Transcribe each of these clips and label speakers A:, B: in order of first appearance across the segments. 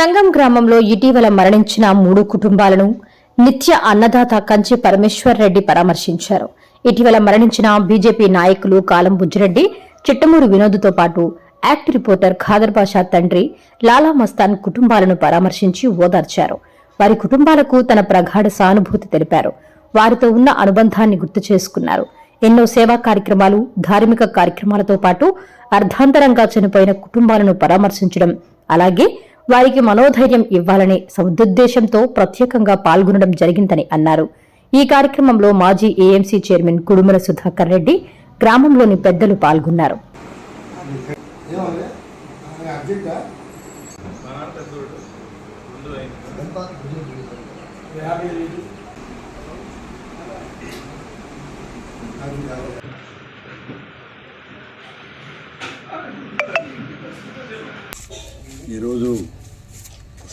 A: సంగం గ్రామంలో ఇటీవల మరణించిన మూడు కుటుంబాలను నిత్య అన్నదాత కంచి పరమేశ్వర్ రెడ్డి పరామర్శించారు. ఇటీవల మరణించిన బీజేపీ నాయకులు కాలం బుజ్జిరెడ్డి చిట్టమూరు వినోద్తో పాటు యాక్ట్ రిపోర్టర్ ఖాదర్ బాషా తండ్రి లాలా మస్తాన్ కుటుంబాలను పరామర్శించి ఓదార్చారు. వారి కుటుంబాలకు తన ప్రగాఢ సానుభూతి తెలిపారు. వారితో ఉన్న అనుబంధాన్ని గుర్తు చేసుకున్నారు. ఎన్నో సేవా కార్యక్రమాలు ధార్మిక కార్యక్రమాలతో పాటు అర్ధాంతరంగా చనిపోయిన కుటుంబాలను పరామర్శించడం అలాగే వారికి మనోధైర్యం ఇవ్వాలనే సదుద్దేశంతో ప్రత్యేకంగా పాల్గొనడం జరిగిందని అన్నారు. ఈ కార్యక్రమంలో మాజీ ఏఎంసీ చైర్మన్ కుడుమల సుధాకర్ రెడ్డి గ్రామంలోని పెద్దలు పాల్గొన్నారు.
B: ఈరోజు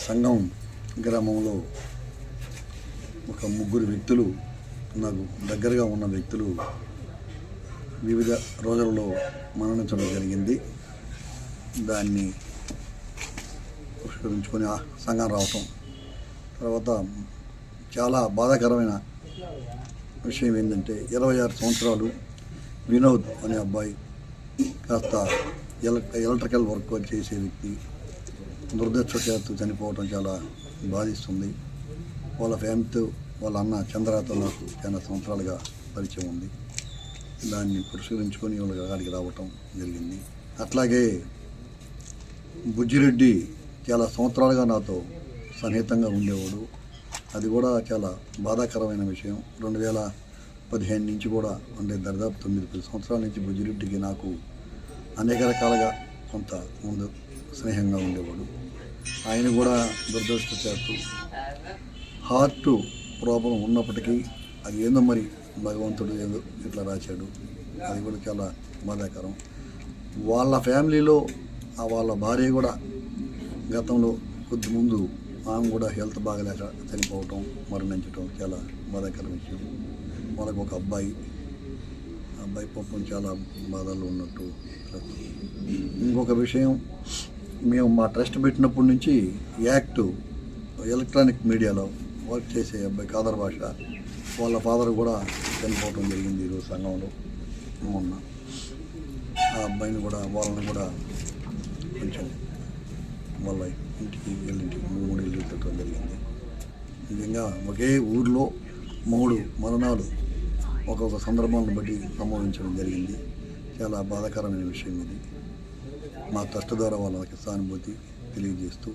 B: సంఘం గ్రామంలో ఒక ముగ్గురు వ్యక్తులు నాకు దగ్గరగా ఉన్న వ్యక్తులు వివిధ రోజులలో మరణించడం జరిగింది. దాన్ని పుష్కరించుకొని ఆ సంఘం రావటం తర్వాత చాలా బాధాకరమైన విషయం ఏంటంటే ఇరవై ఆరు సంవత్సరాలు వినోద్ అనే అబ్బాయి కాస్త ఎల ఎలక్ట్రికల్ వర్క్ చేసే వ్యక్తి. దురదృష్టవశాత్తు చనిపోవడం చాలా బాధిస్తుంది. వాళ్ళ ఫ్యామిలీతో వాళ్ళ అన్న చంద్రతో నాకు చాలా సంవత్సరాలుగా పరిచయం ఉంది. దాన్ని పరిశీలించుకొని వాళ్ళ అక్కడికి రావటం జరిగింది. అట్లాగే బుజ్జిరెడ్డి చాలా సంవత్సరాలుగా నాతో సన్నిహితంగా ఉండేవాడు. అది కూడా చాలా బాధాకరమైన విషయం. రెండు వేల పదిహేను నుంచి కూడా అంటే దరిదాపు తొమ్మిది పది సంవత్సరాల నుంచి బుజ్జిరెడ్డికి నాకు అనేక రకాలుగా కొంత ముందు స్నేహంగా ఉండేవాడు. ఆయన కూడా దురదృష్టవశాత్తు హార్ట్ ప్రాబ్లం ఉన్నప్పటికీ అది ఏందో మరి భగవంతుడు ఏదో ఇట్లా రాశాడు. అది కూడా చాలా బాధాకరం. వాళ్ళ ఫ్యామిలీలో ఆ వాళ్ళ భార్య కూడా గతంలో కొద్ది ముందు ఆమె కూడా హెల్త్ బాగలేక చనిపోవటం మరణించటం చాలా బాధాకర విషయం. వాళ్ళకు ఒక అబ్బాయి. ఆ అబ్బాయి పాపం చాలా బాధల్లో ఉన్నట్టు. ఇంకొక విషయం మేము మా ట్రస్ట్ పెట్టినప్పటి నుంచి యాక్ట్ ఎలక్ట్రానిక్ మీడియాలో వర్క్ చేసే అబ్బాయి కాదర్ భాష వాళ్ళ ఫాదర్ కూడా చనిపోవటం జరిగింది ఈరోజు సంఘంలో మొన్న. ఆ అబ్బాయిని కూడా వాళ్ళని కూడా కొంచెం వాళ్ళ ఇంటికి వెళ్ళింటికి మూడు ఇల్లు పెట్టడం జరిగింది. ఈ విధంగా ఒకే ఊర్లో మూడు మరణాలు ఒక్కొక్క సందర్భాలను బట్టి సంభవించడం జరిగింది. చాలా బాధాకరమైన విషయం ఇది. మా ట్రస్ట్ ద్వారా వాళ్ళకి సానుభూతి తెలియజేస్తూ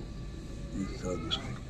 B: ఈ సెలవు తీసుకుంటాం